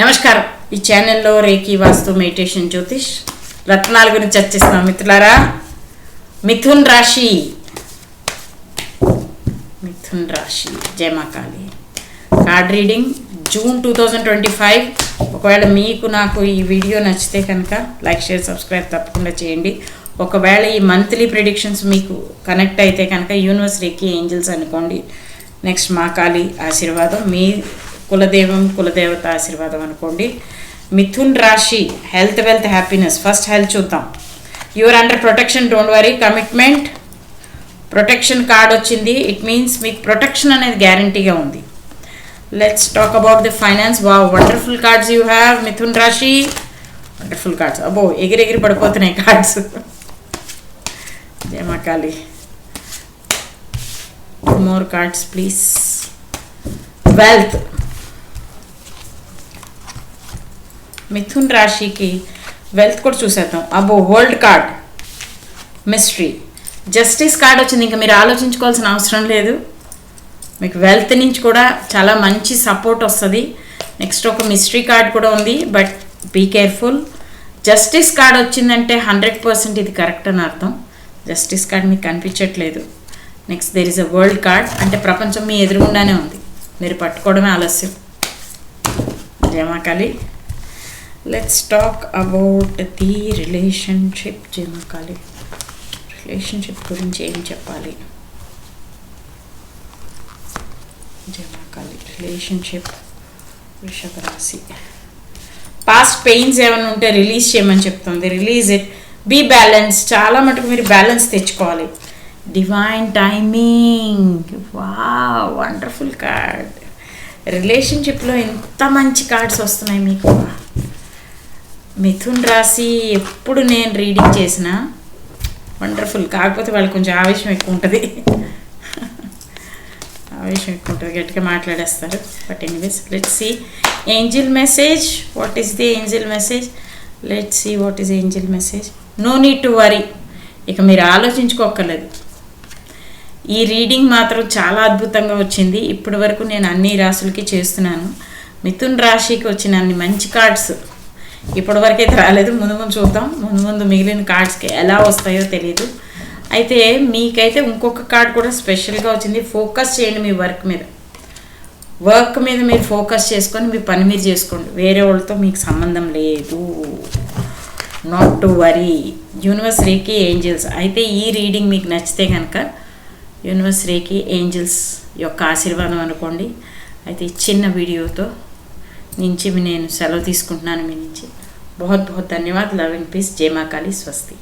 నమస్కారం. ఈ ఛానల్లో రేకి వాస్తు మెడిటేషన్ జ్యోతిష్. రత్నాల గురించి చర్చిస్తున్నాం మిత్రులారా. మిథున్ రాశి. మిథున్ రాశి. Jai Maa Kali card reading June two thousand twenty five. ఒకవేళ మీకు నాకు ఈ వీడియో నచ్చితే కనుక లైక్ షేర్ సబ్స్క్రైబ్ తప్పకుండా చేయండి. ఒకవేళ ఈ మంత్లీ ప్రిడిక్షన్స్ మీకు కనెక్ట్ అయితే కనుక యూనివర్స్ రేకి ఏంజల్స్ అనుకోండి. నెక్స్ట్ మా కాళీ ఆశీర్వాదం. మీ కులదేవం కులదేవత ఆశీర్వాదం అనుకోండి. మిథున్ రాశి health wealth happiness first health చూద్దాం. Your under protection don't worry commitment protection card వచ్చింది. ఇట్ మీన్స్ మీకు ప్రొటెక్షన్ అనేది గ్యారంటీగా ఉంది. Let's talk about the finance వా wonderful cards you have Mithun రాశి. వండర్ఫుల్ కార్డ్స్ అబ్బో ఎగిరి ఎగిరి పడిపోతున్నాయి cards Jai Maa Kali. More cards please wealth Mithun రాశికి వెల్త్ కూడా చూసేద్దాం. అబ్బో world card mystery justice card వచ్చింది. ఇంకా మీరు ఆలోచించుకోవాల్సిన అవసరం లేదు. మీకు వెల్త్ నుంచి కూడా చాలా మంచి సపోర్ట్ వస్తుంది. నెక్స్ట్ ఒక మిస్టరీ కార్డ్ కూడా ఉంది but be careful justice card వచ్చిందంటే హండ్రెడ్ పర్సెంట్ ఇది కరెక్ట్ అని అర్థం. జస్టిస్ కార్డ్ మీకు కనిపించట్లేదు. Next there is a world card అంటే ప్రపంచం మీ ఎదురుగుండానే ఉంది. మీరు పట్టుకోవడమే ఆలస్యం. Jai Maa Kali. Let's talk about the relationship Jai Maa Kali relationship గురించి ఏం చెప్పాలి? జయమాకాళి రిలేషన్షిప్ వృషభ రాశి. పాస్ట్ పెయిన్స్ ఏమైనా ఉంటే రిలీజ్ చేయమని చెప్తుంది. రిలీజ్ ఇట్ బీ బ్యాలెన్స్ చాలా మటుకు మీరు బ్యాలెన్స్ తెచ్చుకోవాలి. డివైన్ టైమింగ్ వా వండర్ఫుల్ కార్డ్ రిలేషన్షిప్లో ఎంత మంచి కార్డ్స్ వస్తున్నాయి మీకు. మిథున్ రాశి ఎప్పుడు నేను రీడింగ్ చేసిన వండర్ఫుల్ కాకపోతే వాళ్ళకి కొంచెం ఆవేశం ఎక్కువ ఉంటుంది. ఆవేశం ఎక్కువ ఉంటుంది గట్టిగా మాట్లాడేస్తారు. But anyways let see angel message what is the angel message let see what is angel message no need to worry ఇక మీరు ఆలోచించుకోక్కర్లేదు. ఈ రీడింగ్ మాత్రం చాలా అద్భుతంగా వచ్చింది. ఇప్పటి వరకు నేను అన్ని రాసులకి చేస్తున్నాను. మిథున్ రాశికి వచ్చిన అన్ని మంచి కార్డ్స్ ఇప్పటి వరకు అయితే రాలేదు. ముందు ముందు చూద్దాం. ముందు ముందు మిగిలిన కార్డ్స్కి ఎలా వస్తాయో తెలియదు అయితే మీకైతే ఇంకొక కార్డ్ కూడా స్పెషల్గా వచ్చింది. ఫోకస్ చేయండి మీ వర్క్ మీద. వర్క్ మీద మీరు ఫోకస్ చేసుకొని మీ పని మీరు చేసుకోండి. వేరే వాళ్ళతో మీకు సంబంధం లేదు. Not to worry universe reiki angels అయితే ఈ రీడింగ్ మీకు నచ్చితే కనుక యూనివర్స్ రేకి ఏంజల్స్ యొక్క ఆశీర్వాదం అనుకోండి. అయితే చిన్న వీడియోతో నుంచి నేను సెలవు తీసుకుంటున్నాను మీ నుంచి. బహుత్ బహుత్ ధన్యవాద్ లవ్ అండ్ పీస్. జయమాకాళి స్వస్తి.